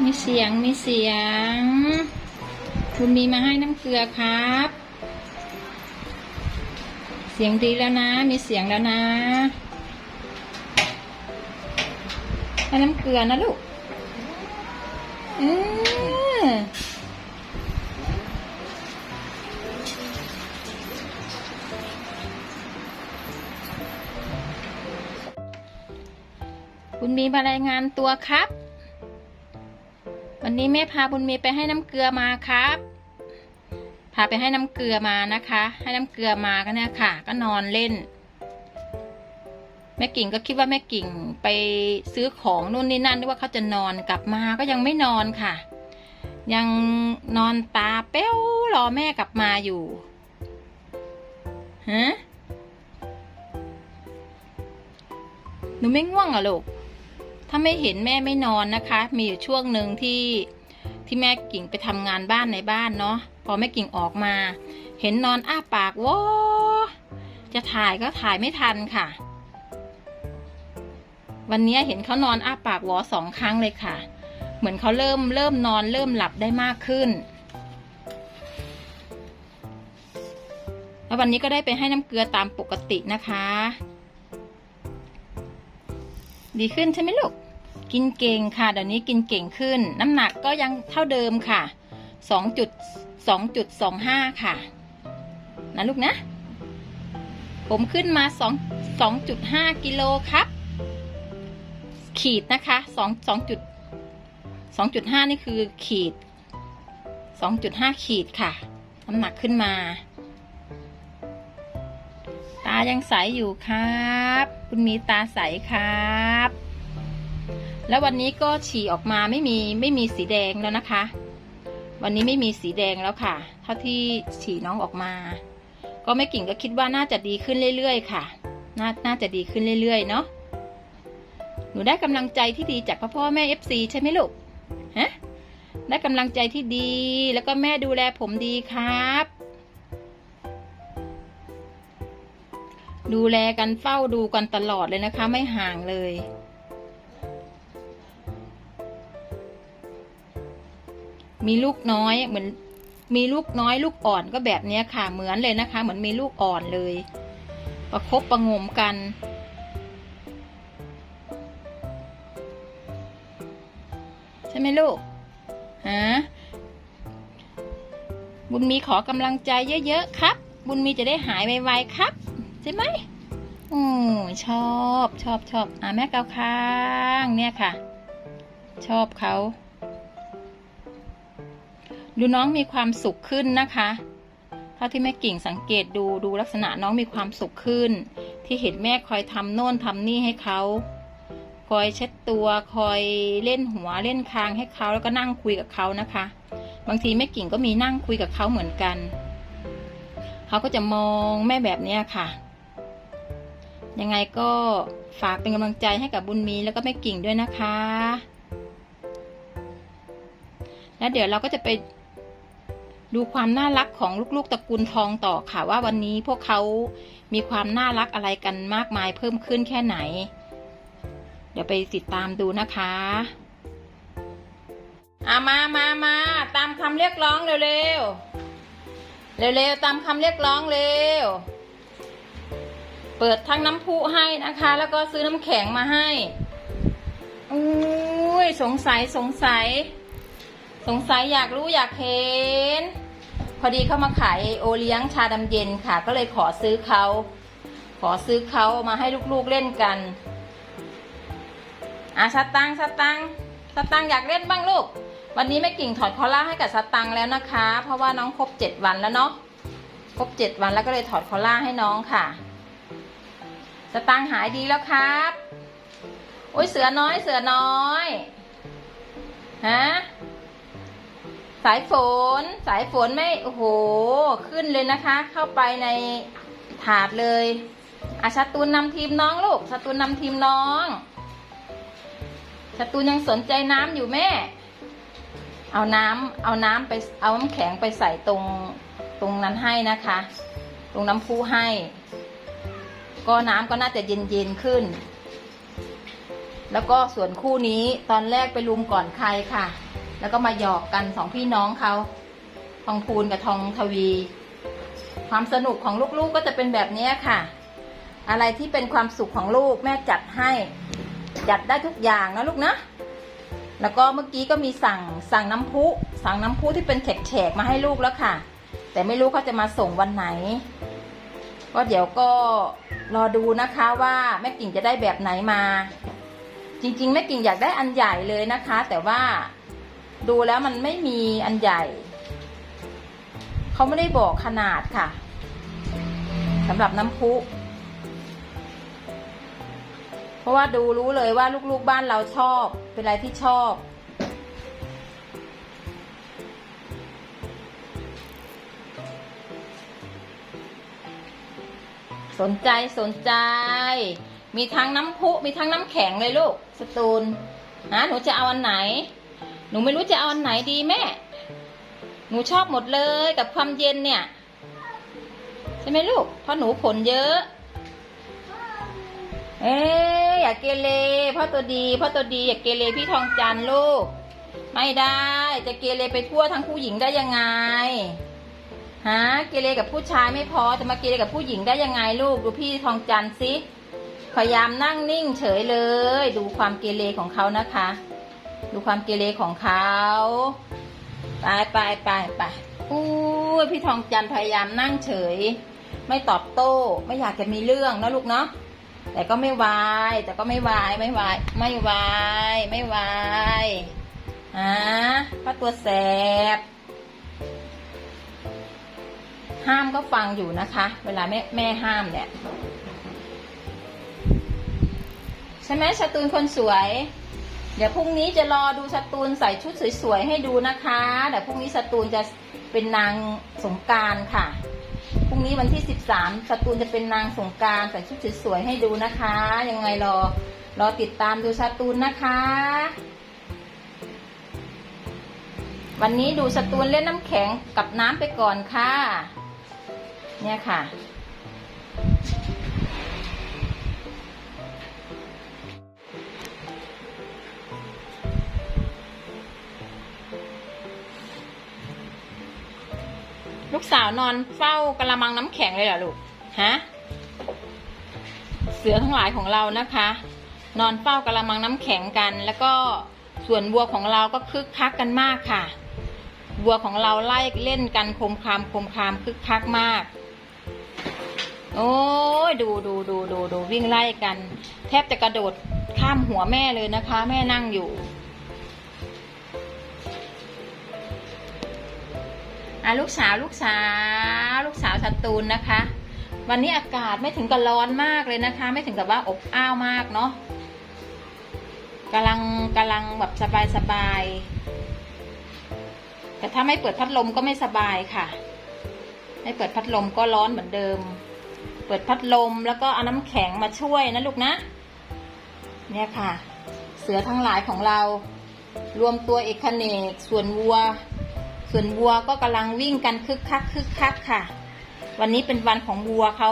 มีเสียงมีเสียง คุณมีมาให้น้ำเกลือครับ เสียงดีแล้วนะ มีเสียงแล้วนะให้น้ำเกลือนะลูกเออคุณมีมารายงานตัวครับ วันนี้แม่พาบุญมีไปให้น้ำเกลือมาครับ พาไปให้น้ำเกลือมานะคะ ให้น้ำเกลือมาก็เนี่ยค่ะ ก็นอนเล่น แม่กิ่งก็คิดว่าแม่กิ่งไปซื้อของนู่นนี่นั่นนึกว่าเขาจะนอนกลับมาก็ยังไม่นอนค่ะ ยังนอนตาเป้วรอแม่กลับมาอยู่ฮะหนูไม่ง่วงเหรลูก ถ้าไม่เห็นแม่ไม่นอนนะคะ มีอยู่ช่วงหนึ่งที่ที่แม่กิ่งไปทำงานบ้านในบ้านเนาะพอแม่กิ่งออกมา เห็นนอนอ้าปากวอจะถ่ายก็ถ่ายไม่ทันค่ะ วันนี้เห็นเขานอนอ้าปากวอสองครั้งเลยค่ะ เหมือนเขาเริ่มเริ่มนอนเริ่มหลับได้มากขึ้นแล้ววันนี้ก็ได้ไปให้น้ำเกลือตามปกตินะคะ ดีขึ้นใช่ไหมลูก กินเก่งค่ะเดี๋ยวนี้กินเก่งขึ้น น้ำหนักก็ยังเท่าเดิมค่ะสองจุดสองจุดสองห้าค่ะ นะลูกนะ ผมขึ้นมาสองสองจุดห้ากิโลครับ ขีดนะคะสองสองจุดสองจุดห้านี่คือขีดสองจุดห้าขีดค่ะ น้ำหนักขึ้นมา ตายังใสอยู่ครับ คุณมีตาใสครับ แล้ววันนี้ก็ฉี่ออกมาไม่มีไม่มีสีแดงแล้วนะคะ วันนี้ไม่มีสีแดงแล้วค่ะ เท่าที่ฉี่น้องออกมา ก็ไม่กิ่งก็คิดว่าน่าจะดีขึ้นเรื่อยๆค่ะน่าน่าจะดีขึ้นเรื่อยๆเนาะหนูได้กำลังใจที่ดีจากพ่อพ่อแม่เอฟซีใช่ไหมลูกฮะได้กำลังใจที่ดี แล้วก็แม่ดูแลผมดีครับ ดูแลกันเฝ้าดูกันตลอดเลยนะคะ ไม่ห่างเลย มีลูกน้อยเหมือนมีลูกน้อยลูกอ่อนก็แบบนี้ค่ะเหมือนเลยนะคะ เหมือนมีลูกอ่อนเลย ประคบประงมกัน ใช่ไหมลูกฮะบุญมีขอกำลังใจเยอะๆครับ บุญมีจะได้หายไวๆครับ ใช่ไหมอือชอบชอบชอบอะแม่เกาค้างเนี่ยค่ะ ชอบเขา ดูน้องมีความสุขขึ้นนะคะเท่าที่แม่กิ่งสังเกตดูดูลักษณะน้องมีความสุขขึ้น ที่เห็นแม่คอยทำโน่นทำนี่ให้เขาคอยเช็ดตัวคอยเล่นหัวเล่นคางให้เขาแล้วก็นั่งคุยกับเขานะคะ บางทีแม่กิ่งก็มีนั่งคุยกับเขาเหมือนกันเขาก็จะมองแม่แบบนี้ค่ะ ยังไงก็ฝากเป็นกำลังใจให้กับบุญมีแล้วก็แม่กิ่งด้วยนะคะ แล้วเดี๋ยวเราก็จะไป ดูความน่ารักของลูกๆตระกูลทองต่อค่ะว่าวันนี้พวกเขามีความน่ารักอะไรกันมากมายเพิ่มขึ้นแค่ไหน เดี๋ยวไปติดตามดูนะคะอามามามาตามคำเรียกร้องเร็วๆเร็วๆตามคำเรียกร้องเร็ว เปิดทั้งน้ำพุให้นะคะ แล้วก็ซื้อน้ำแข็งมาให้อุ้ยสงสัยสงสัย สงสัยอยากรู้อยากเห็น พอดีเขามาขายโอเลี้ยงชาดำเย็นค่ะ ก็เลยขอซื้อเขาขอซื้อเขามาให้ลูกๆเล่นกันอะสตังสตังสตังอยากเล่นบ้างลูก วันนี้แม่กิ่งถอดคอล่าให้กับสตังแล้วนะคะ เพราะว่าน้องครบเจ็ดวันแล้วเนาะครบเจ็ดวันแล้วก็เลยถอดคอล่าให้น้องค่ะ สตังหายดีแล้วครับโอ้ยเสือน้อยเสือน้อยฮะ สายฝน สายฝนไม่โอ้โห ขึ้นเลยนะคะ เข้าไปในถาดเลยอาชาตูนนำทีมน้องลูกชาตูนนำทีมน้องชาตูนยังสนใจน้ำอยู่แม่ เอาน้ำเอาน้ำไปเอาน้ำแข็งไปใส่ตรงตรงนั้นให้นะคะ ตรงน้ำพุให้ ก็น้ำก็น่าจะเย็นเย็นขึ้น แล้วก็ส่วนคู่นี้ตอนแรกไปลุมก่อนใครค่ะ แล้วก็มาหยอกกันสองพี่น้องเขาทองพูนกับทองทวี ความสนุกของลูกๆก็จะเป็นแบบนี้ค่ะ อะไรที่เป็นความสุขของลูกแม่จัดให้ จัดได้ทุกอย่างนะลูกนะแล้วก็เมื่อกี้ก็มีสั่งสั่งน้ำพุ สั่งน้ำพุที่เป็นแฉกๆมาให้ลูกแล้วค่ะ แต่ไม่รู้เขาจะมาส่งวันไหน ก็เดี๋ยวก็รอดูนะคะว่าแม่กิ่งจะได้แบบไหนมา จริง ๆ แม่กิ่งอยากได้อันใหญ่เลยนะคะ แต่ว่า ดูแล้วมันไม่มีอันใหญ่ เขาไม่ได้บอกขนาดค่ะสำหรับน้ำพุเพราะว่าดูรู้เลยว่าลูกๆบ้านเราชอบ เป็นอะไรที่ชอบ สนใจสนใจ มีทั้งน้ำพุมีทั้งน้ำแข็งเลยลูกสตูนฮะหนูจะเอาอันไหน หนูไม่รู้จะเอาอันไหนดีแม่ หนูชอบหมดเลยกับความเย็นเนี่ย ใช่ไหมลูก เพราะหนูขนเยอะ เอ๊ะอย่าเกเรพ่อตัวดีพ่อตัวดีอย่าเกเรพี่ทองจันลูก ไม่ได้ จะเกเรไปทั่วทั้งผู้หญิงได้ยังไงฮะเกเรกับผู้ชายไม่พอจะมาเกเรกับผู้หญิงได้ยังไงลูกดูพี่ทองจันสิพยายามนั่งนิ่งเฉยเลย ดูความเกเรของเขานะคะ ดูความเกเรของเขาไปไปไปไปอู้ยพี่ทองจันพยายามนั่งเฉย ไม่ตอบโต้ ไม่อยากจะมีเรื่องนะลูกเนาะแต่ก็ไม่วาย แต่ก็ไม่วาย ไม่วาย ไม่วาย ไม่วายอ่าพระตัวแสบ ห้ามก็ฟังอยู่นะคะ เวลาแม่แม่ห้ามเนี่ย ใช่ไหมชาตูนคนสวย ดี๋ยวพรุ่งนี้จะรอดูสตูนใส่ชุดสวยๆให้ดูนะคะเดี๋ยวพรุ่งนี้สตูนจะเป็นนางสงการค่ะพรุ่งนี้วันที่ 13สตูนจะเป็นนางสงการใส่ชุดสวยๆให้ดูนะคะ ยังไงรอรอติดตามดูสตูนนะคะ วันนี้ดูสตูนเล่นน้ำแข็งกับน้ำไปก่อนค่ะ เนี่ยค่ะ กสาวนอนเฝ้ากระมังน้ำแข็งเลยเหรอลูกฮะเสือทั้งหลายของเรานะคะ นอนเฝ้ากระมังน้ำแข็งกัน แล้วก็ส่วนวัวของเราก็คึกคักกันมากค่ะวัวของเราไล่เล่นกันโคมคามโคมคามคึกคักมาก โอ้ยดูดูดูดูดูวิ่งไล่กัน แทบจะกระโดดข้ามหัวแม่เลยนะคะ แม่นั่งอยู่ อะลูกสาวลูกสาว ลูกสาวสตูนนะคะ วันนี้อากาศไม่ถึงกับร้อนมากเลยนะคะ ไม่ถึงกับว่าอบอ้าวมากเนาะกำลังกำลังแบบสบายสบายแต่ถ้าไม่เปิดพัดลมก็ไม่สบายค่ะ ไม่เปิดพัดลมก็ร้อนเหมือนเดิม เปิดพัดลมแล้วก็เอาน้ำแข็งมาช่วยนะลูกนะ เนี่ยค่ะ เสือทั้งหลายของเรา รวมตัวเอกเนกส่วนวัว ส่วนวัวก็กำลังวิ่งกันคึกคักคึกคักค่ะ วันนี้เป็นวันของวัวเขา